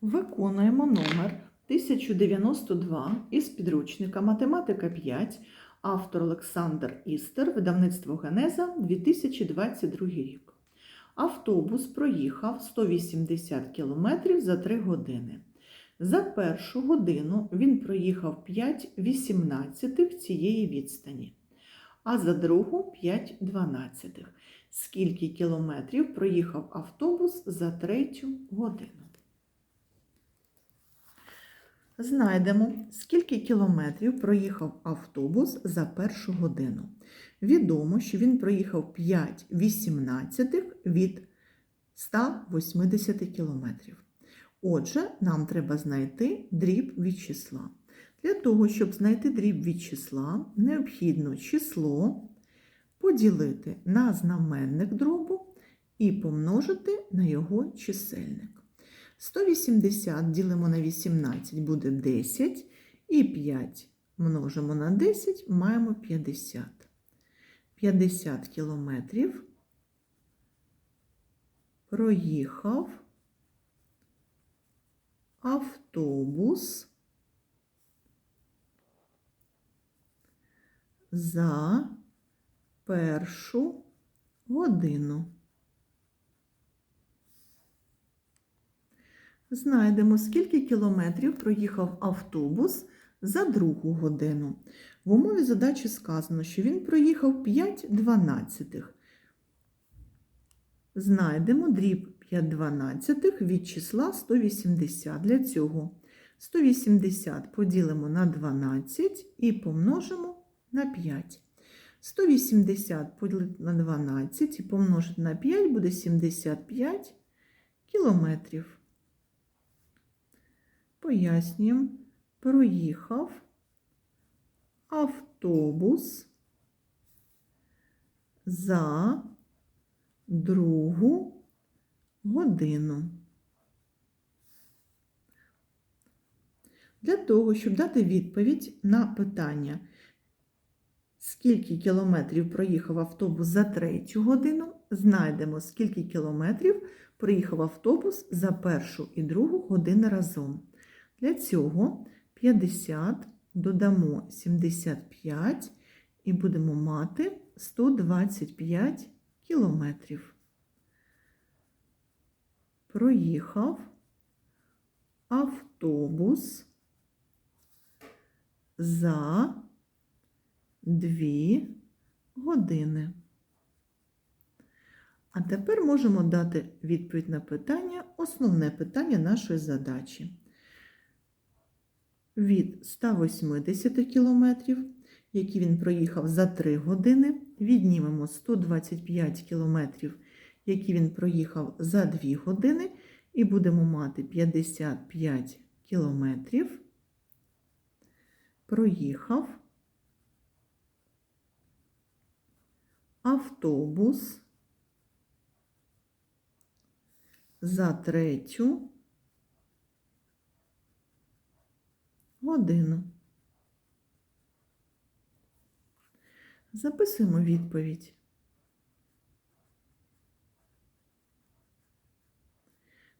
Виконуємо номер 1092 із підручника Математика 5, автор Олександр Істер, видавництво Генеза 2022 рік. Автобус проїхав 180 км за 3 години. За першу годину він проїхав 5 18 цієї відстані, а за другу 5 12. Скільки кілометрів проїхав автобус за третю годину? Знайдемо, скільки кілометрів проїхав автобус за першу годину. Відомо, що він проїхав 5 18 від 180 кілометрів. Отже, нам треба знайти дріб від числа. Для того, щоб знайти дріб від числа, необхідно число поділити на знаменник дробу і помножити на його чисельник. 180 ділимо на 18 буде 10, і 5 множимо на 10, маємо 50. 50 кілометрів проїхав автобус за першу годину. Знайдемо, скільки кілометрів проїхав автобус за другу годину. В умові задачі сказано, що він проїхав 5 дванадцятих. Знайдемо дріб 5 дванадцятих від числа 180. Для цього 180 поділимо на 12 і помножимо на 5. 180 поділити на 12 і помножити на 5 буде 75 кілометрів. Пояснюємо, проїхав автобус за другу годину. Для того, щоб дати відповідь на питання, скільки кілометрів проїхав автобус за третю годину, знайдемо, скільки кілометрів проїхав автобус за першу і другу години разом. Для цього 50 додамо 75 і будемо мати 125 кілометрів. Проїхав автобус за 2 години. А тепер можемо дати відповідь на питання, основне питання нашої задачі від 180 кілометрів, які він проїхав за 3 години, віднімемо 125 кілометрів, які він проїхав за 2 години, і будемо мати 55 кілометрів. Проїхав автобус за третю годину. Записуємо відповідь.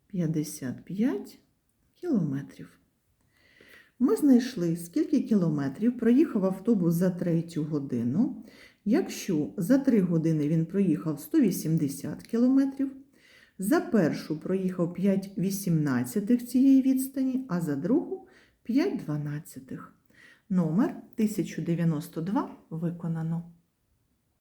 П'ятдесят п'ять кілометрів. Ми знайшли, скільки кілометрів проїхав автобус за третю годину. Якщо за 3 години він проїхав 180 кілометрів, за першу проїхав 5 18 цієї відстані, а за другу 5 дванадцятих. Номер 1092 виконано.